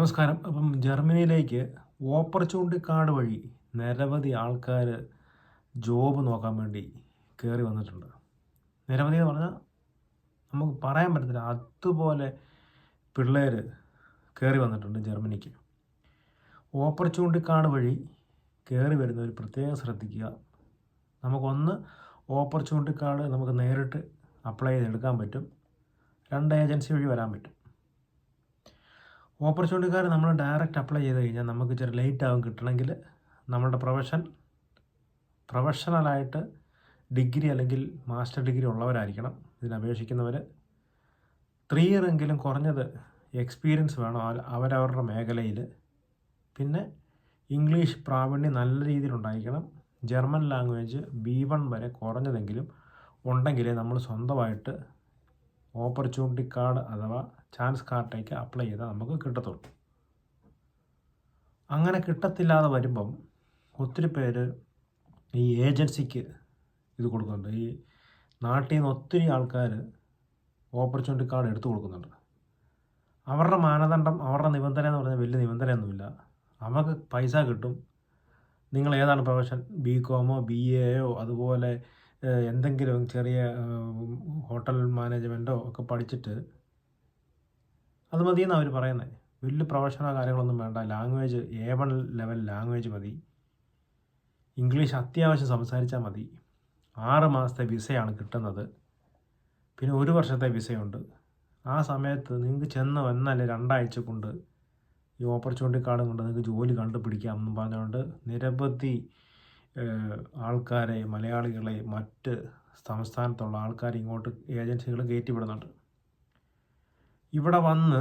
നമസ്കാരം. അപ്പം ജർമ്മനിയിലേക്ക് opportunity card വഴി നിരവധി ആൾക്കാർ ജോബ് നോക്കാൻ വേണ്ടി കയറി വന്നിട്ടുണ്ട്. നിരവധി എന്ന് പറഞ്ഞാൽ നമുക്ക് പറയാൻ പറ്റത്തില്ല. അതുപോലെ പിള്ളേർ കയറി വന്നിട്ടുണ്ട് ജർമ്മനിക്ക്. ഓപ്പർച്യൂണിറ്റി കാർഡ് വഴി കയറി വരുന്നവർ പ്രത്യേകം ശ്രദ്ധിക്കുക. നമുക്കൊന്ന് ഓപ്പർച്യൂണിറ്റി കാർഡ് നമുക്ക് നേരിട്ട് അപ്ലൈ ചെയ്തെടുക്കാൻ പറ്റും. രണ്ട് ഏജൻസി വഴി വരാൻ പറ്റും. ഓപ്പർച്യൂണിറ്റിക്കാർ നമ്മൾ ഡയറക്റ്റ് അപ്ലൈ ചെയ്ത് കഴിഞ്ഞാൽ നമുക്ക് ഇച്ചിരി ലേറ്റ് ആകും കിട്ടണമെങ്കിൽ നമ്മളുടെ പ്രൊഫഷൻ പ്രൊഫഷണലായിട്ട് ഡിഗ്രി അല്ലെങ്കിൽ മാസ്റ്റർ ഡിഗ്രി ഉള്ളവരായിരിക്കണം. ഇതിന് അപേക്ഷിക്കുന്നവർ ത്രീ ഇയർ എങ്കിലും കുറഞ്ഞത് എക്സ്പീരിയൻസ് വേണം അവരവരുടെ മേഖലയിൽ പിന്നെ ഇംഗ്ലീഷ് പ്രാവീണ്യം നല്ല രീതിയിൽ ഉണ്ടായിരിക്കണം. ജർമ്മൻ ലാംഗ്വേജ് ബി വൺ വരെ കുറഞ്ഞതെങ്കിലും ഉണ്ടെങ്കിലേ നമ്മൾ സ്വന്തമായിട്ട് ഓപ്പർച്യൂണിറ്റി കാർഡ് അഥവാ ചാൻസ് കാർഡിലേക്ക് അപ്ലൈ ചെയ്താൽ നമുക്ക് കിട്ടത്തുള്ളൂ. അങ്ങനെ കിട്ടത്തില്ലാതെ വരുമ്പം ഒത്തിരി പേര് ഈ ഏജൻസിക്ക് ഇത് കൊടുക്കുന്നുണ്ട്. ഈ നാട്ടിൽ നിന്ന് ഒത്തിരി ആൾക്കാർ ഓപ്പർച്യൂണിറ്റി കാർഡ് എടുത്തു കൊടുക്കുന്നുണ്ട്. അവരുടെ മാനദണ്ഡം അവരുടെ നിബന്ധന എന്ന് പറഞ്ഞാൽ വലിയ നിബന്ധനയൊന്നുമില്ല. അവർക്ക് പൈസ കിട്ടും. നിങ്ങൾ ഏതാണ് പ്രൊഫഷൻ ബി കോമോ ബി എയോ അതുപോലെ എന്തെങ്കിലും ചെറിയ ഹോട്ടൽ മാനേജ്മെന്റോ ഒക്കെ പഠിച്ചിട്ട് അത് മതിയെന്ന് അവർ പറയുന്നത് വലിയ പ്രൊഫഷനോ കാര്യങ്ങളൊന്നും വേണ്ട. Language A one level language മതി. ഇംഗ്ലീഷ് അത്യാവശ്യം സംസാരിച്ചാൽ മതി. ആറ് മാസത്തെ വിസയാണ് കിട്ടുന്നത്. പിന്നെ ഒരു വർഷത്തെ വിസയുണ്ട്. ആ സമയത്ത് നിങ്ങൾക്ക് ചെന്ന് വന്നാൽ രണ്ടാഴ്ച കൊണ്ട് ഈ ഓപ്പർച്യൂണിറ്റി കാർഡും കൊണ്ട് നിങ്ങൾക്ക് ജോലി കണ്ടുപിടിക്കാം എന്നും പറഞ്ഞുകൊണ്ട് നിരവധി ആൾക്കാരെ മലയാളികളെ മറ്റ് സംസ്ഥാനത്തുള്ള ആൾക്കാർ ഇങ്ങോട്ട് ഏജൻസികൾ കയറ്റിവിടുന്നുണ്ട്. ഇവിടെ വന്ന്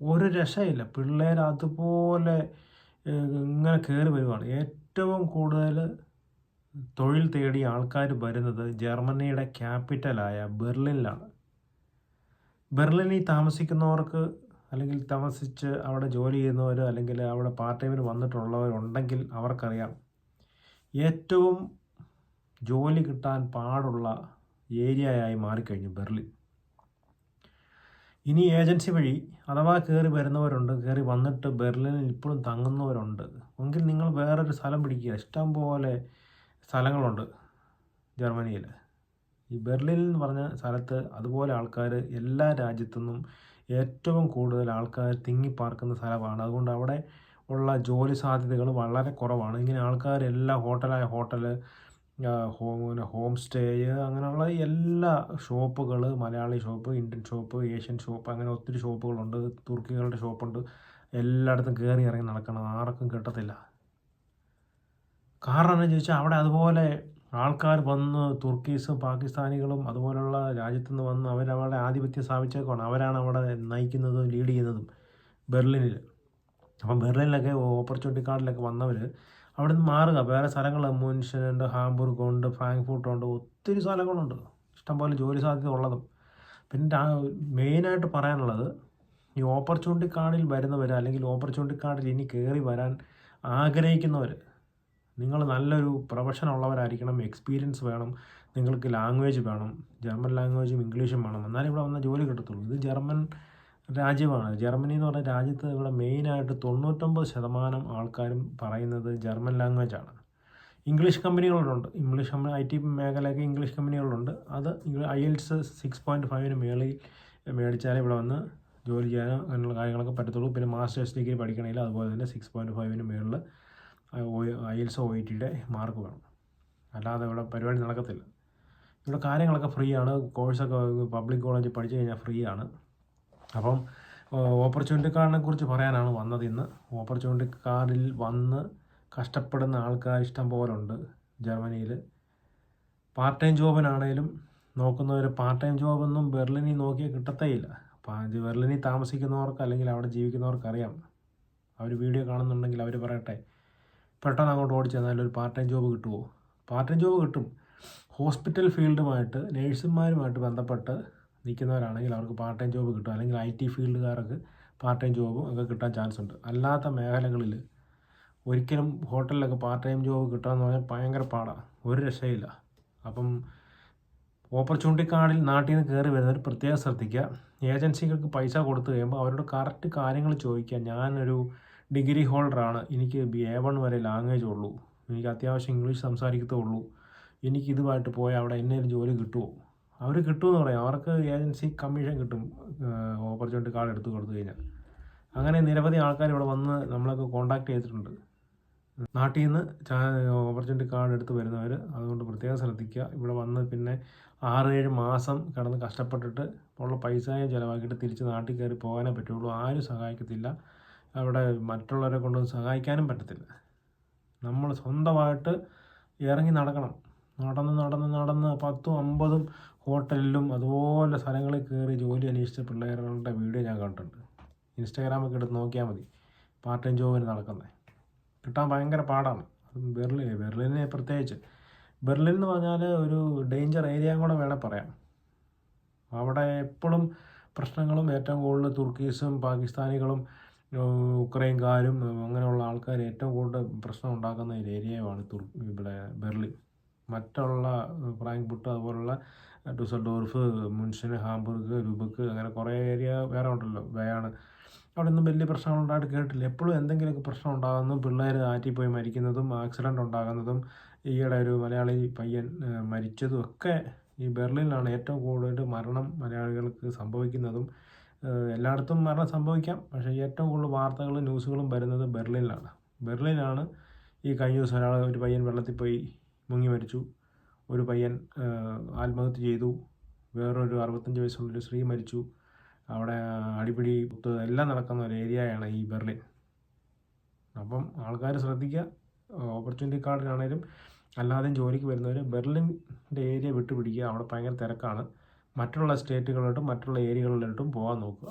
ഒരു രക്ഷയില്ല. പിള്ളേർ അതുപോലെ ഇങ്ങനെ കയറി വരുവാണ്. ഏറ്റവും കൂടുതൽ തൊഴിൽ തേടി ആൾക്കാർ വരുന്നത് ജർമ്മനിയുടെ ക്യാപിറ്റലായ ബെർലിനിലാണ്. ബെർലിനിൽ താമസിക്കുന്നവർക്ക് അല്ലെങ്കിൽ താമസിച്ച് അവിടെ ജോലി ചെയ്യുന്നവർ അല്ലെങ്കിൽ അവിടെ പാർട്ട് ടൈമിൽ വന്നിട്ടുള്ളവരുണ്ടെങ്കിൽ അവർക്കറിയാം. ഏറ്റവും ജോലി കിട്ടാൻ പാടുള്ള ഏരിയയായി മാറിക്കഴിഞ്ഞു ബെർലിൻ. ഇനി ഏജൻസി വഴി അഥവാ കയറി വരുന്നവരുണ്ട് കയറി വന്നിട്ട് ബെർലിനിൽ ഇപ്പോഴും തങ്ങുന്നവരുണ്ട്. എങ്കിൽ നിങ്ങൾ വേറൊരു സ്ഥലം പിടിക്കുക. ഇഷ്ടം പോലെ സ്ഥലങ്ങളുണ്ട് ജർമ്മനിയിൽ. ഈ ബെർലിൻ എന്ന് പറഞ്ഞ സ്ഥലത്ത് അതുപോലെ ആൾക്കാർ എല്ലാ രാജ്യത്തു നിന്നും ഏറ്റവും കൂടുതൽ ആൾക്കാർ തിങ്ങിപ്പാർക്കുന്ന സ്ഥലമാണ്. അതുകൊണ്ട് അവിടെ ഉള്ള ജോലി സാധ്യതകൾ വളരെ കുറവാണ്. ഇങ്ങനെ ആൾക്കാരെല്ലാം ഹോട്ടലായ ഹോട്ടൽ ഹോം ഹോം സ്റ്റേ അങ്ങനെയുള്ള എല്ലാ ഷോപ്പുകൾ Malayali shop Indian shop Asian shop അങ്ങനെ ഒത്തിരി ഷോപ്പുകളുണ്ട്. തുർക്കികളുടെ ഷോപ്പുണ്ട്. എല്ലായിടത്തും കയറി ഇറങ്ങി നടക്കണം ആർക്കും കിട്ടത്തില്ല. കാരണം എന്താണെന്ന് ചോദിച്ചാൽ അവിടെ അതുപോലെ ആൾക്കാർ വന്ന് തുർക്കീസും പാകിസ്ഥാനികളും അതുപോലുള്ള രാജ്യത്തു നിന്ന് വന്ന് അവരവരുടെ ആധിപത്യം സ്ഥാപിച്ചേക്കാണ് അവരാണ് അവിടെ നയിക്കുന്നതും ലീഡ് ചെയ്യുന്നതും. ബെർലിനിൽ അപ്പം ബെർലിനിലൊക്കെ ഓപ്പർച്യൂണിറ്റി കാർഡിലൊക്കെ വന്നവർ അവിടെ നിന്ന് മാറുക. വേറെ സ്ഥലങ്ങൾ മുൻഷനുണ്ട് ഹാംബുർഗ് ഉണ്ട് ഫ്രാങ്ക്ഫൂർട്ട് ഉണ്ട് ഒത്തിരി സ്ഥലങ്ങളുണ്ട്. ഇഷ്ടംപോലെ ജോലി സാധ്യത ഉള്ളതും പിന്നെ മെയിനായിട്ട് പറയാനുള്ളത് ഈ ഓപ്പർച്യൂണിറ്റി കാർഡിൽ വരുന്നവർ അല്ലെങ്കിൽ ഓപ്പർച്യൂണിറ്റി കാർഡിൽ ഇനി കയറി വരാൻ ആഗ്രഹിക്കുന്നവർ നിങ്ങൾ നല്ലൊരു പ്രൊഫഷൻ ഉള്ളവരായിരിക്കണം എക്സ്പീരിയൻസ് വേണം നിങ്ങൾക്ക് ലാംഗ്വേജ് വേണം ജർമ്മൻ ലാംഗ്വേജും ഇംഗ്ലീഷും വേണം. എന്നാലേ ഇവിടെ വന്ന ജോലി കിട്ടത്തുള്ളൂ. ഇത് ജർമ്മൻ രാജ്യമാണ്. ജർമ്മനി എന്ന് പറഞ്ഞ രാജ്യത്ത് ഇവിടെ മെയിനായിട്ട് തൊണ്ണൂറ്റൊമ്പത് ശതമാനം ആൾക്കാരും പറയുന്നത് ജർമ്മൻ ലാംഗ്വേജാണ് ഇംഗ്ലീഷ് കമ്പനികളുണ്ട്. ഇംഗ്ലീഷ് കമ്പനി ഐ ടി മേഖലയൊക്കെ ഇംഗ്ലീഷ് കമ്പനികളുണ്ട്. അത് ഐ എൽസ് സിക്സ് പോയിന്റ് ഫൈവിന് മേളിൽ മേടിച്ചാലേ ഇവിടെ വന്ന് ജോലി ചെയ്യാനോ അങ്ങനെയുള്ള കാര്യങ്ങളൊക്കെ പറ്റത്തുള്ളൂ. പിന്നെ മാസ്റ്റേഴ്സ് ഡിഗ്രി പഠിക്കണമെങ്കിൽ അതുപോലെ തന്നെ സിക്സ് പോയിന്റ് ഫൈവിന് മേളിൽ ഐ എൽസ് ഒ ഇ ടിയുടെ മാർക്ക് വേണം. അല്ലാതെ ഇവിടെ പരിപാടി നടക്കത്തില്ല. ഇവിടെ കാര്യങ്ങളൊക്കെ ഫ്രീ ആണ്. കോഴ്സൊക്കെ പബ്ലിക് കോളേജിൽ പഠിച്ചു കഴിഞ്ഞാൽ ഫ്രീ ആണ്. അപ്പം ഓപ്പർച്യൂണിറ്റി കാർഡിനെ കുറിച്ച് പറയാനാണ് വന്നത് ഇന്ന്. ഓപ്പർച്യൂണിറ്റി കാർഡിൽ വന്ന് കഷ്ടപ്പെടുന്ന ആൾക്കാർ ഇഷ്ടം പോലെ ഉണ്ട് ജർമ്മനിയിൽ പാർട്ട് ടൈം ജോബിനാണേലും നോക്കുന്നവർ പാർട്ട് ടൈം ജോബൊന്നും ബെർലിനിൽ നോക്കിയാൽ കിട്ടത്തേയില്ല ബെർലിനിൽ താമസിക്കുന്നവർക്ക് അല്ലെങ്കിൽ അവിടെ ജീവിക്കുന്നവർക്ക് അറിയാം. അവർ വീഡിയോ കാണുന്നുണ്ടെങ്കിൽ അവർ പറയട്ടെ പെട്ടെന്ന് അങ്ങോട്ട് ഓടി ചെന്നാൽ ഒരു പാർട്ട് ടൈം ജോബ് കിട്ടുമോ പാർട്ട് ടൈം ജോബ് കിട്ടും. ഹോസ്പിറ്റൽ ഫീൽഡുമായിട്ട് നേഴ്സുമാരുമായിട്ട് ബന്ധപ്പെട്ട് നിൽക്കുന്നവരാണെങ്കിൽ അവർക്ക് പാർട്ട് ടൈം ജോബ് കിട്ടും. അല്ലെങ്കിൽ ഐ ടി ഫീൽഡുകാർക്ക് പാർട്ട് ടൈം ജോബും ഒക്കെ കിട്ടാൻ ചാൻസ് ഉണ്ട്. അല്ലാത്ത മേഖലകളിൽ ഒരിക്കലും ഹോട്ടലിലൊക്കെ പാർട്ട് ടൈം ജോബ് കിട്ടാമെന്ന് പറഞ്ഞാൽ ഭയങ്കര പാടാണ് ഒരു രക്ഷയില്ല. അപ്പം ഓപ്പർച്യൂണിറ്റി കാർഡിൽ നാട്ടിൽ നിന്ന് കയറി വരുന്നവർ പ്രത്യേകം ശ്രദ്ധിക്കുക. ഏജൻസികൾക്ക് പൈസ കൊടുത്തു കഴിയുമ്പോൾ അവരോട് കറക്റ്റ് കാര്യങ്ങൾ ചോദിക്കുക. ഞാനൊരു ഡിഗ്രി ഹോൾഡറാണ് എനിക്ക് ബി എ വൺ വരെ ലാംഗ്വേജ് ഉള്ളൂ. എനിക്ക് അത്യാവശ്യം ഇംഗ്ലീഷ് സംസാരിക്കത്തുള്ളൂ എനിക്കിതുമായിട്ട് പോയാൽ അവിടെ എന്നേലും ജോലി കിട്ടുമോ അവർ കിട്ടുമെന്ന് പറയാം. അവർക്ക് ഏജൻസി കമ്മീഷൻ കിട്ടും. ഓപ്പർച്യൂണിറ്റി കാർഡ് എടുത്ത് കൊടുത്തു കഴിഞ്ഞാൽ. അങ്ങനെ നിരവധി ആൾക്കാർ ഇവിടെ വന്ന് നമ്മളൊക്കെ കോണ്ടാക്ട് ചെയ്തിട്ടുണ്ട്. നാട്ടിൽ നിന്ന് ഓപ്പർച്യൂണിറ്റി കാർഡ് എടുത്ത് വരുന്നവർ അതുകൊണ്ട് പ്രത്യേകം ശ്രദ്ധിക്കുക. ഇവിടെ വന്ന് പിന്നെ ആറ് ഏഴ് മാസം കിടന്ന് കഷ്ടപ്പെട്ടിട്ട് ഉള്ള പൈസയും ചിലവാക്കിയിട്ട് തിരിച്ച് നാട്ടിൽ കയറി പോകാനേ പറ്റുള്ളൂ. ആരും സഹായിക്കത്തില്ല. അവിടെ മറ്റുള്ളവരെ കൊണ്ടൊന്നും സഹായിക്കാനും പറ്റത്തില്ല. നമ്മൾ സ്വന്തമായിട്ട് ഇറങ്ങി നടക്കണം. നടന്ന് നടന്ന് നടന്ന് പത്തും അമ്പതും ഹോട്ടലിലും അതുപോലെ സ്ഥലങ്ങളിൽ കയറി ജോലി അന്വേഷിച്ച പിള്ളേരുടെ വീഡിയോ ഞാൻ കണ്ടിട്ടുണ്ട്. ഇൻസ്റ്റാഗ്രാമൊക്കെ എടുത്ത് നോക്കിയാൽ മതി. പാർട്ട് ടൈം ജോബിന് നടക്കുന്നത് കിട്ടാൻ ഭയങ്കര പാടാണ്. ബെർലിൻ ബെർലിനെ പ്രത്യേകിച്ച്. ബെർലിൻ എന്ന് പറഞ്ഞാൽ ഒരു ഡേഞ്ചർ ഏരിയ കൂടെ വേണേൽ പറയാം. അവിടെ എപ്പോഴും പ്രശ്നങ്ങളും ഏറ്റവും കൂടുതൽ തുർക്കീസും പാകിസ്ഥാനികളും ഉക്രൈൻകാരും അങ്ങനെയുള്ള ആൾക്കാർ ഏറ്റവും കൂടുതൽ പ്രശ്നം ഉണ്ടാക്കുന്ന ഒരു ഏരിയയുമാണ് തുർ ഇവിടെ ബെർലിൻ. മറ്റുള്ള ഫ്രാങ്ക്ഫുട്ട് അതുപോലുള്ള ഡുസൽഡോർഫ് മുൻഷന് ഹാംബർഗ് ലുബക്ക് അങ്ങനെ കുറേ ഏരിയ വേറെ ഉണ്ടല്ലോ വേയാണ്. അവിടെ ഒന്നും വലിയ പ്രശ്നങ്ങൾ ഉണ്ടായിട്ട് കേട്ടില്ല എപ്പോഴും എന്തെങ്കിലുമൊക്കെ പ്രശ്നം ഉണ്ടാകുന്നതും പിള്ളേർ ആറ്റിപ്പോയി മരിക്കുന്നതും ആക്സിഡന്റ് ഉണ്ടാകുന്നതും ഈയിടെ ഒരു മലയാളി പയ്യൻ മരിച്ചതും ഒക്കെ ഈ ബെർലിനിലാണ് ഏറ്റവും കൂടുതൽ മരണം മലയാളികൾക്ക് സംഭവിക്കുന്നതും. എല്ലായിടത്തും മരണം സംഭവിക്കാം. പക്ഷേ ഏറ്റവും കൂടുതൽ വാർത്തകളും ന്യൂസുകളും വരുന്നത് ബെർലിനിലാണ്. ബെർലിനാണ് ഈ കഴിഞ്ഞ ദിവസം ഒരാൾ ഒരു പയ്യൻ വെള്ളത്തിൽ പോയി മുങ്ങി മരിച്ചു. ഒരു പയ്യൻ ആത്മഹത്യ ചെയ്തു. വേറൊരു അറുപത്തഞ്ച് വയസ്സുള്ള സ്ത്രീ മരിച്ചു. അവിടെ അടിപിടി എല്ലാം നടക്കുന്ന ഒരു ഏരിയയാണ് ഈ ബെർലിൻ. അപ്പം ആൾക്കാർ ശ്രദ്ധിക്കുക ഓപ്പർച്യൂണിറ്റി കാർഡിനാണേലും അല്ലാതെയും ജോലിക്ക് വരുന്നവർ ബെർലിന്റെ ഏരിയ വിട്ടുപിടിക്കുക. അവിടെ ഭയങ്കര തിരക്കാണ്. മറ്റുള്ള സ്റ്റേറ്റുകളിലോട്ടും മറ്റുള്ള ഏരിയകളിലോട്ടും പോകാൻ നോക്കുക.